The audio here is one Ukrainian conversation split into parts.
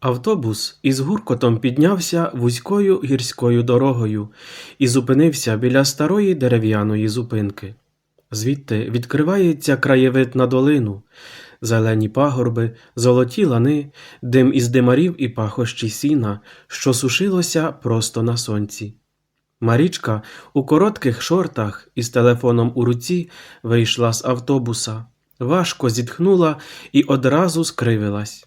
Автобус із гуркотом піднявся вузькою гірською дорогою і зупинився біля старої дерев'яної зупинки. Звідти відкривається краєвид на долину, зелені пагорби, золоті лани, дим із димарів і пахощі сіна, що сушилося просто на сонці. Марічка у коротких шортах із телефоном у руці вийшла з автобуса, важко зітхнула і одразу скривилась.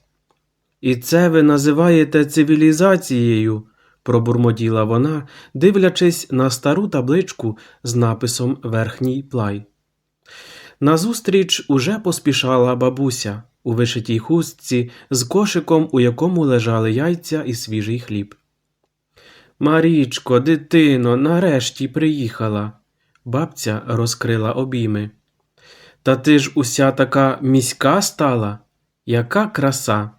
І це ви називаєте цивілізацією, пробурмотіла вона, дивлячись на стару табличку з написом Верхній плай. Назустріч уже поспішала бабуся у вишитій хустці з кошиком, у якому лежали яйця і свіжий хліб. Марічко, дитино, нарешті приїхала. Бабця розкрила обійми. Та ти ж уся така міська стала, яка краса.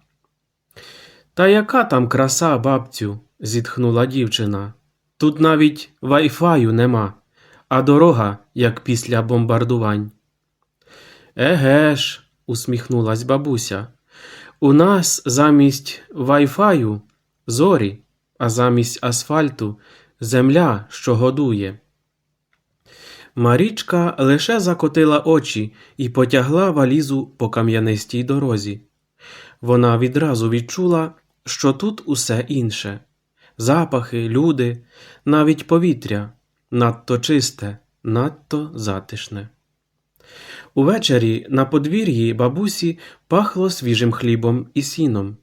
Та яка там краса, бабцю, зітхнула дівчина. Тут навіть вайфаю нема, а дорога, як після бомбардувань. Еге ж, усміхнулась бабуся. У нас замість вайфаю зорі, а замість асфальту земля, що годує. Марічка лише закотила очі і потягла валізу по кам'янистій дорозі. Вона відразу відчула, що тут усе інше запахи, люди, навіть повітря надто чисте, надто затишне. Увечері на подвір'ї бабусі пахло свіжим хлібом і сіном.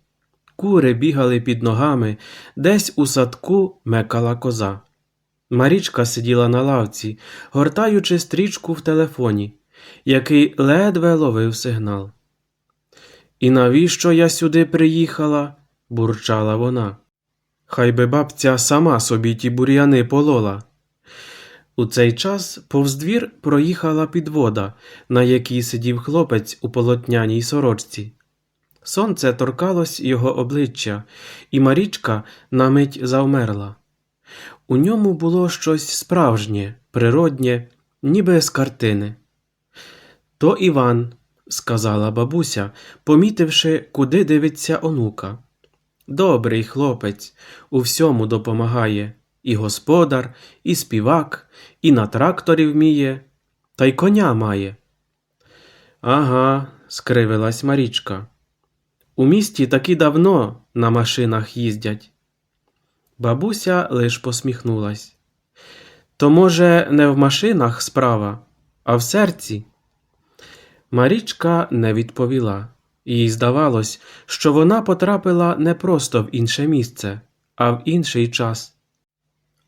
Кури бігали під ногами, десь у садку мекала коза. Марічка сиділа на лавці, гортаючи стрічку в телефоні, який ледве ловив сигнал. І навіщо я сюди приїхала? Бурчала вона. Хай би бабця сама собі ті бур'яни полола. У цей час повз двір проїхала підвода, на якій сидів хлопець у полотняній сорочці. Сонце торкалось його обличчя, і Марічка на мить завмерла. У ньому було щось справжнє, природнє, ніби з картини. То Іван, сказала бабуся, помітивши, куди дивиться онука. Добрий хлопець, у всьому допомагає і господар, і співак, і на тракторі вміє, та й коня має. Ага, скривилась Марічка. У місті таки давно на машинах їздять. Бабуся лиш посміхнулась. То, може, не в машинах справа, а в серці? Марічка не відповіла. Їй здавалось, що вона потрапила не просто в інше місце, а в інший час.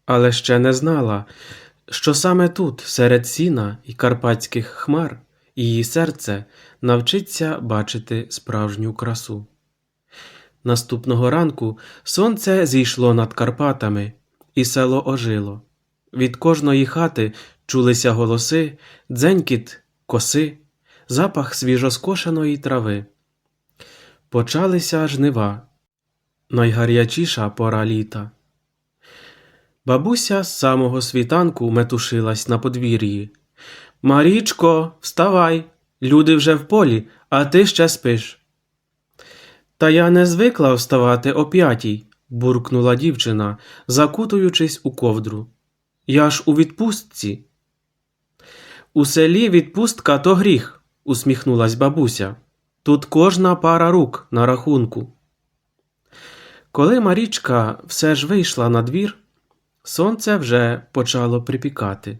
Але ще не знала, що саме тут, серед сіна і карпатських хмар, її серце навчиться бачити справжню красу. Наступного ранку сонце зійшло над Карпатами, і село ожило. Від кожної хати чулися голоси, дзенькіт, коси, запах свіжоскошеної трави. Почалися жнива, найгарячіша пора літа. Бабуся з самого світанку метушилась на подвір'ї. Марічко, вставай, люди вже в полі, а ти ще спиш. Та я не звикла вставати о п'ятій, буркнула дівчина, закутуючись у ковдру. Я ж у відпустці. У селі відпустка то гріх, усміхнулась бабуся. Тут кожна пара рук на рахунку. Коли Марічка все ж вийшла на двір, сонце вже почало припікати.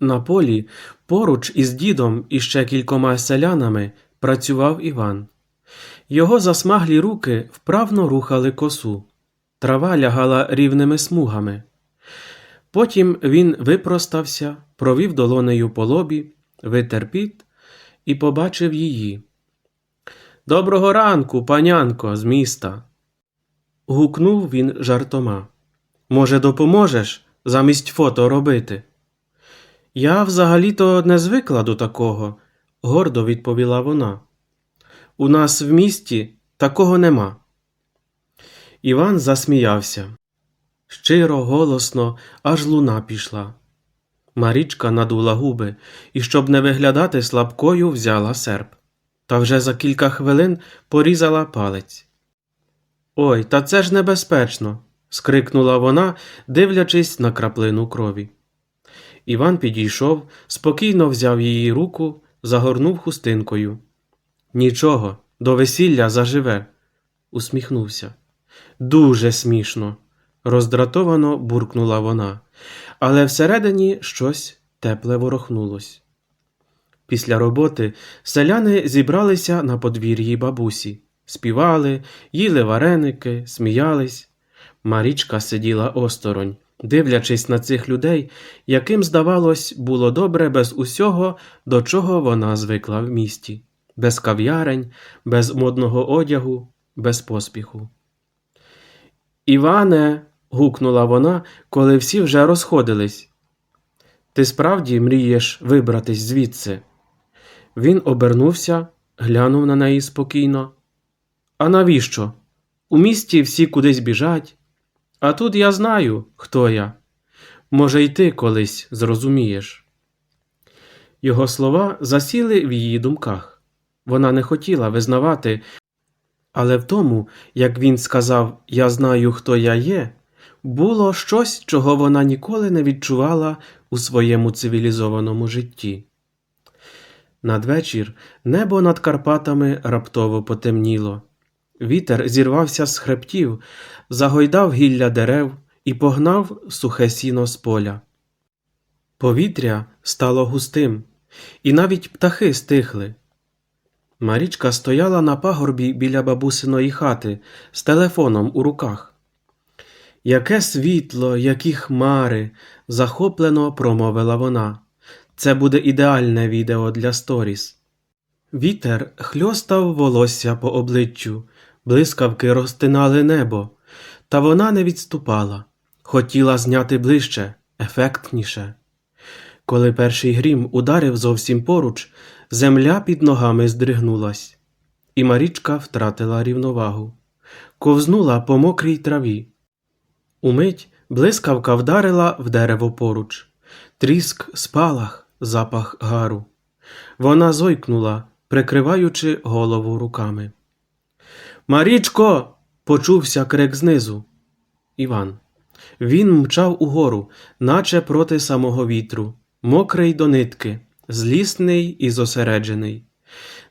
На полі поруч із дідом і ще кількома селянами працював Іван. Його засмаглі руки вправно рухали косу, трава лягала рівними смугами. Потім він випростався, провів долонею по лобі, витер піт і побачив її. Доброго ранку, панянко, з міста. гукнув він жартома. Може, допоможеш замість фото робити? Я взагалі-то не звикла до такого, гордо відповіла вона. У нас в місті такого нема. Іван засміявся. Щиро, голосно, аж луна пішла. Марічка надула губи і, щоб не виглядати слабкою, взяла серп. Та вже за кілька хвилин порізала палець. Ой, та це ж небезпечно. скрикнула вона, дивлячись на краплину крові. Іван підійшов, спокійно взяв її руку, загорнув хустинкою. Нічого, до весілля заживе, усміхнувся. Дуже смішно, роздратовано буркнула вона, але всередині щось тепле ворохнулось. Після роботи селяни зібралися на подвір'ї бабусі, співали, їли вареники, сміялись. Марічка сиділа осторонь, дивлячись на цих людей, яким, здавалось, було добре без усього, до чого вона звикла в місті, без кав'ярень, без модного одягу, без поспіху. Іване. гукнула вона, коли всі вже розходились. Ти справді мрієш вибратись звідси? Він обернувся, глянув на неї спокійно. А навіщо? У місті всі кудись біжать. А тут я знаю, хто я. Може, й ти колись зрозумієш. Його слова засіли в її думках. Вона не хотіла визнавати, але в тому, як він сказав Я знаю, хто я є, було щось, чого вона ніколи не відчувала у своєму цивілізованому житті. Надвечір небо над Карпатами раптово потемніло. Вітер зірвався з хребтів, загойдав гілля дерев і погнав сухе сіно з поля. Повітря стало густим, і навіть птахи стихли. Марічка стояла на пагорбі біля бабусиної хати з телефоном у руках. Яке світло, які хмари, захоплено промовила вона. Це буде ідеальне відео для сторіс. Вітер хльостав волосся по обличчю, блискавки розтинали небо, та вона не відступала, хотіла зняти ближче, ефектніше. Коли перший грім ударив зовсім поруч, земля під ногами здригнулась, і Марічка втратила рівновагу, ковзнула по мокрій траві. Умить блискавка вдарила в дерево поруч, тріск, спалах, запах гару. Вона зойкнула, прикриваючи голову руками. Марічко. почувся крик знизу. Іван. Він мчав угору, наче проти самого вітру, мокрий до нитки, злісний і зосереджений.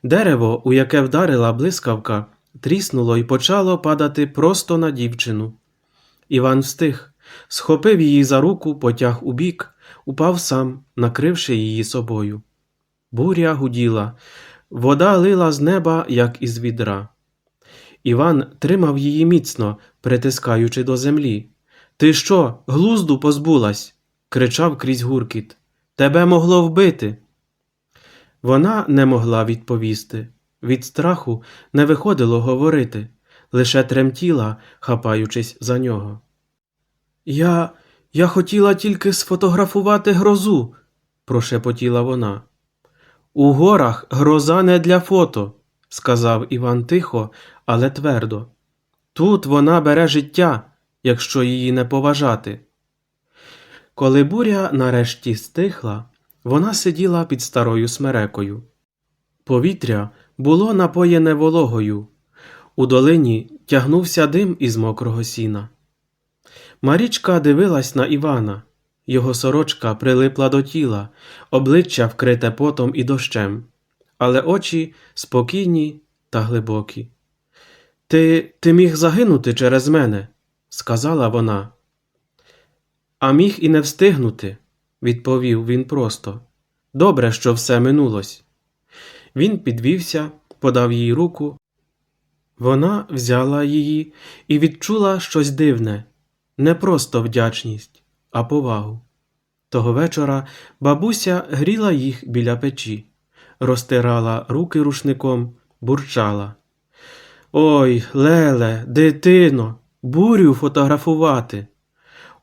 Дерево, у яке вдарила блискавка, тріснуло і почало падати просто на дівчину. Іван встиг, схопив її за руку, потяг убік, упав сам, накривши її собою. Буря гуділа, вода лила з неба, як із відра. Іван тримав її міцно, притискаючи до землі. Ти що, глузду позбулась? кричав крізь гуркіт. Тебе могло вбити. Вона не могла відповісти. Від страху не виходило говорити, лише тремтіла, хапаючись за нього. Я. я хотіла тільки сфотографувати грозу, прошепотіла вона. У горах гроза не для фото, сказав Іван тихо, але твердо. Тут вона бере життя, якщо її не поважати. Коли буря нарешті стихла, вона сиділа під старою смерекою. Повітря було напоєне вологою, у долині тягнувся дим із мокрого сіна. Марічка дивилась на Івана, його сорочка прилипла до тіла, обличчя вкрите потом і дощем, але очі спокійні та глибокі. Ти ти міг загинути через мене, сказала вона. А міг і не встигнути, відповів він просто. Добре, що все минулось. Він підвівся, подав їй руку. Вона взяла її і відчула щось дивне, не просто вдячність, а повагу. Того вечора бабуся гріла їх біля печі, розтирала руки рушником, бурчала. Ой, Леле, дитино, бурю фотографувати.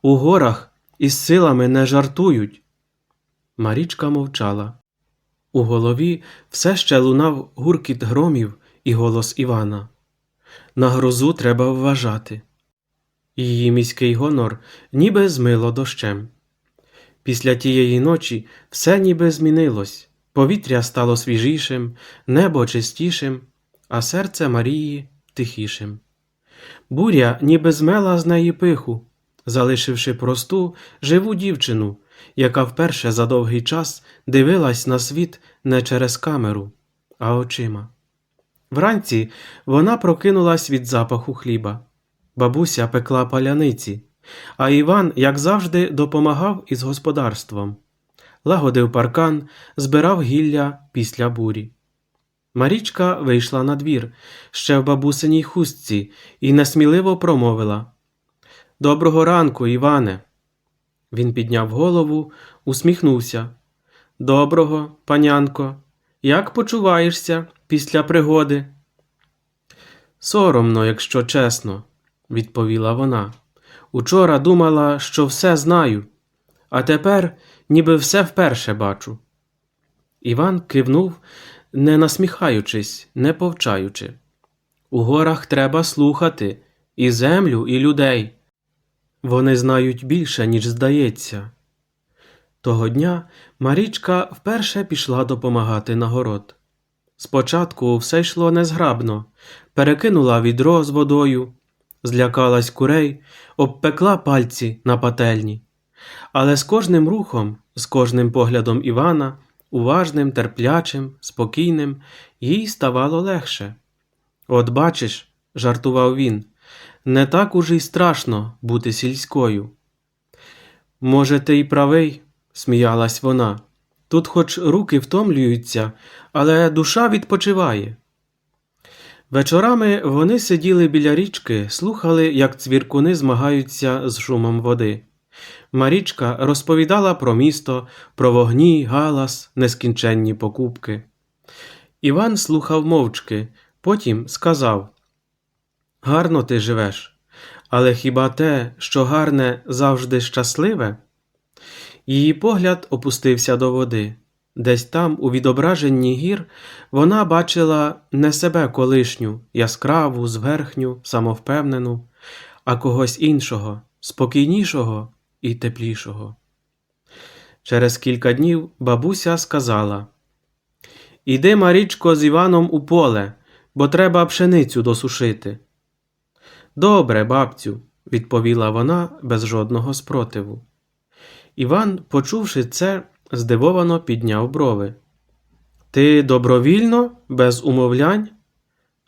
У горах із силами не жартують. Марічка мовчала. У голові все ще лунав гуркіт громів і голос Івана. На грозу треба вважати. Її міський гонор ніби змило дощем. Після тієї ночі все ніби змінилось, повітря стало свіжішим, небо чистішим, а серце Марії тихішим. Буря ніби змела з неї пиху, залишивши просту, живу дівчину, яка вперше за довгий час дивилась на світ не через камеру, а очима. Вранці вона прокинулась від запаху хліба. Бабуся пекла паляниці, а Іван, як завжди, допомагав із господарством. Лагодив паркан, збирав гілля після бурі. Марічка вийшла на двір, ще в бабусиній хустці, і несміливо промовила Доброго ранку, Іване. Він підняв голову, усміхнувся. Доброго, панянко. Як почуваєшся після пригоди? Соромно, якщо чесно, відповіла вона. Учора думала, що все знаю, а тепер ніби все вперше бачу. Іван кивнув, не насміхаючись, не повчаючи. У горах треба слухати і землю, і людей. Вони знають більше, ніж здається. Того дня Марічка вперше пішла допомагати на город. Спочатку все йшло незграбно, перекинула відро з водою, злякалась курей, обпекла пальці на пательні. Але з кожним рухом, з кожним поглядом Івана, уважним, терплячим, спокійним, їй ставало легше. От бачиш, жартував він, не так уже й страшно бути сільською. Може, ти й правий, сміялась вона. Тут хоч руки втомлюються, але душа відпочиває. Вечорами вони сиділи біля річки, слухали, як цвіркуни змагаються з шумом води. Марічка розповідала про місто, про вогні, галас, нескінченні покупки. Іван слухав мовчки, потім сказав Гарно ти живеш, але хіба те, що гарне, завжди щасливе? Її погляд опустився до води. Десь там, у відображенні гір, вона бачила не себе колишню, яскраву, зверхню, самовпевнену, а когось іншого, спокійнішого і теплішого. Через кілька днів бабуся сказала Іди, Марічко, з Іваном у поле, бо треба пшеницю досушити. Добре, бабцю, відповіла вона без жодного спротиву. Іван, почувши це, здивовано підняв брови. Ти добровільно, без умовлянь?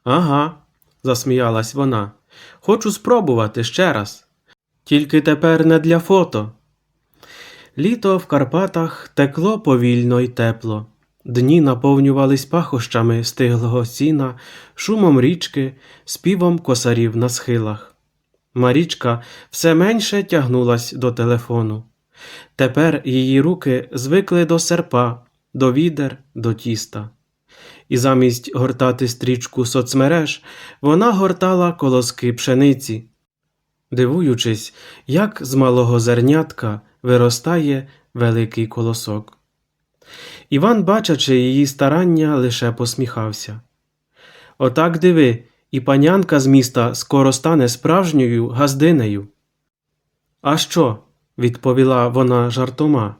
Ага, засміялась вона. Хочу спробувати ще раз. Тільки тепер не для фото. Літо в Карпатах текло повільно й тепло. Дні наповнювались пахощами стиглого сіна, шумом річки, співом косарів на схилах. Марічка все менше тягнулась до телефону. Тепер її руки звикли до серпа, до відер, до тіста. І замість гортати стрічку соцмереж вона гортала колоски пшениці, дивуючись, як з малого зернятка виростає великий колосок. Іван, бачачи її старання, лише посміхався. Отак диви, і панянка з міста скоро стане справжньою газдинею. А що? Відповіла вона жартома.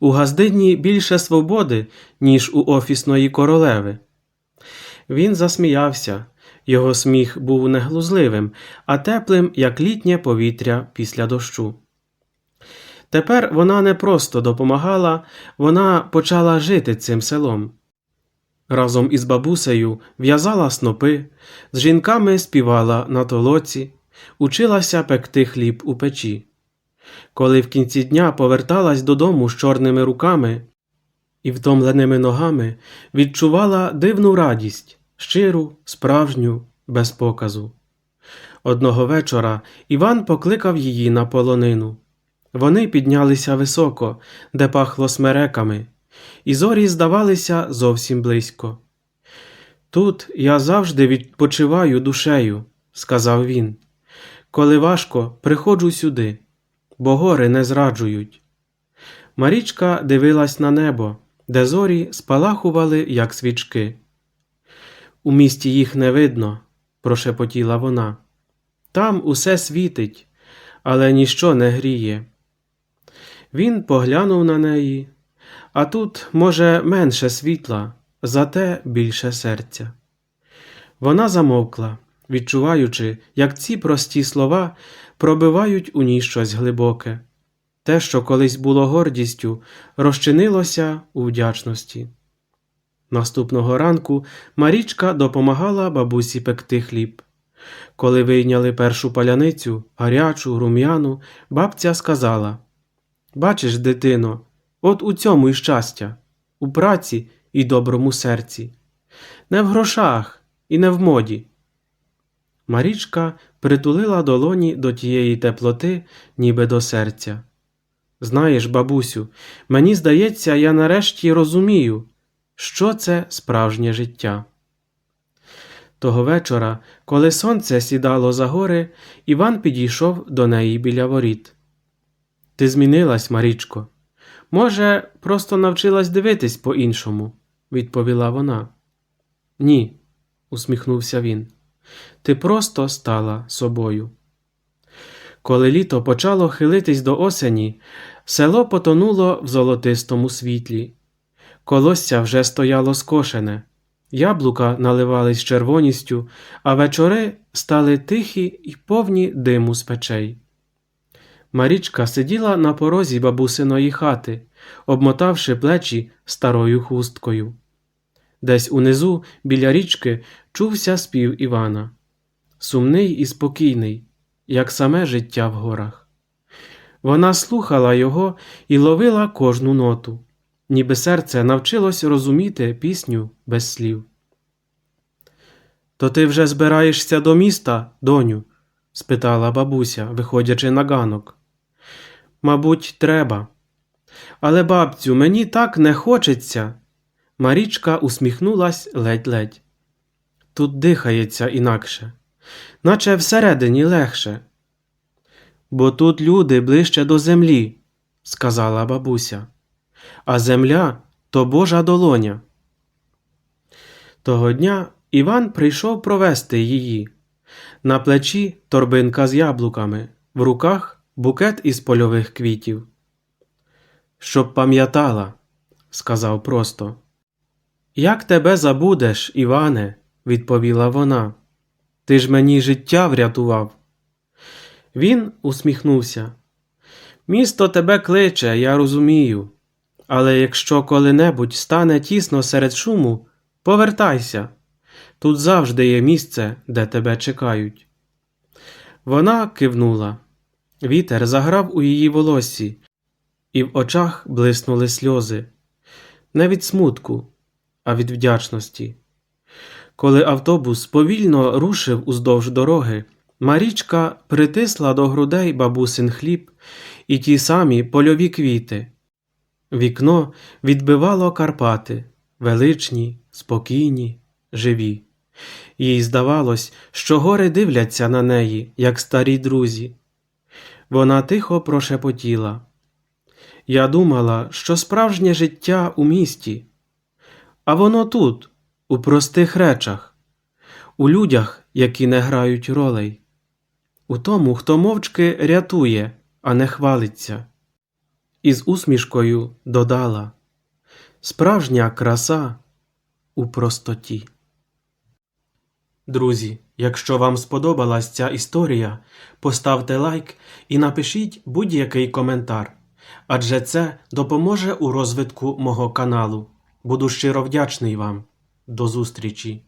У газдині більше свободи, ніж у офісної королеви. Він засміявся. Його сміх був не глузливим, а теплим, як літнє повітря після дощу. Тепер вона не просто допомагала, вона почала жити цим селом. Разом із бабусею в'язала снопи, з жінками співала на толоці, училася пекти хліб у печі. Коли в кінці дня поверталась додому з чорними руками і втомленими ногами, відчувала дивну радість, щиру, справжню, без показу. Одного вечора Іван покликав її на полонину. Вони піднялися високо, де пахло смереками, і зорі здавалися зовсім близько. Тут я завжди відпочиваю душею, сказав він. Коли важко, приходжу сюди, бо гори не зраджують. Марічка дивилась на небо, де зорі спалахували, як свічки. У місті їх не видно, прошепотіла вона. Там усе світить, але ніщо не гріє. Він поглянув на неї, а тут, може, менше світла, зате більше серця. Вона замовкла, відчуваючи, як ці прості слова пробивають у ній щось глибоке. Те, що колись було гордістю, розчинилося у вдячності. Наступного ранку Марічка допомагала бабусі пекти хліб. Коли вийняли першу паляницю, гарячу, рум'яну, бабця сказала Бачиш, дитино, от у цьому й щастя, у праці і доброму серці. Не в грошах і не в моді. Марічка притулила долоні до тієї теплоти, ніби до серця. Знаєш, бабусю, мені здається, я нарешті розумію, що це справжнє життя. Того вечора, коли сонце сідало за гори, Іван підійшов до неї біля воріт. Ти змінилась, Марічко. Може, просто навчилась дивитись по-іншому, відповіла вона. Ні, усміхнувся він. Ти просто стала собою. Коли літо почало хилитись до осені, село потонуло в золотистому світлі. Колосся вже стояло скошене, яблука наливались червоністю, а вечори стали тихі і повні диму з печей. Марічка сиділа на порозі бабусиної хати, обмотавши плечі старою хусткою. Десь унизу, біля річки, чувся спів Івана, сумний і спокійний, як саме життя в горах. Вона слухала його і ловила кожну ноту, ніби серце навчилось розуміти пісню без слів. То ти вже збираєшся до міста, доню? спитала бабуся, виходячи на ганок. Мабуть, треба. Але, бабцю, мені так не хочеться. Марічка усміхнулась ледь-ледь. Тут дихається інакше, наче всередині легше. Бо тут люди ближче до землі, сказала бабуся, а земля то Божа долоня. Того дня Іван прийшов провести її. На плечі торбинка з яблуками, в руках букет із польових квітів. Щоб пам'ятала, сказав просто. Як тебе забудеш, Іване, відповіла вона. Ти ж мені життя врятував. Він усміхнувся. Місто тебе кличе, я розумію. Але якщо коли-небудь стане тісно серед шуму, повертайся. Тут завжди є місце, де тебе чекають. Вона кивнула. Вітер заграв у її волоссі, і в очах блиснули сльози. Не від смутку, а від вдячності. Коли автобус повільно рушив уздовж дороги, Марічка притисла до грудей бабусин хліб і ті самі польові квіти. Вікно відбивало Карпати, величні, спокійні, живі. Їй здавалось, що гори дивляться на неї, як старі друзі. Вона тихо прошепотіла. Я думала, що справжнє життя у місті, а воно тут, у простих речах, у людях, які не грають ролей, у тому, хто мовчки рятує, а не хвалиться. І з усмішкою додала Справжня краса у простоті. Друзі, якщо вам сподобалась ця історія, поставте лайк і напишіть будь-який коментар, адже це допоможе у розвитку мого каналу. Буду щиро вдячний вам. До зустрічі!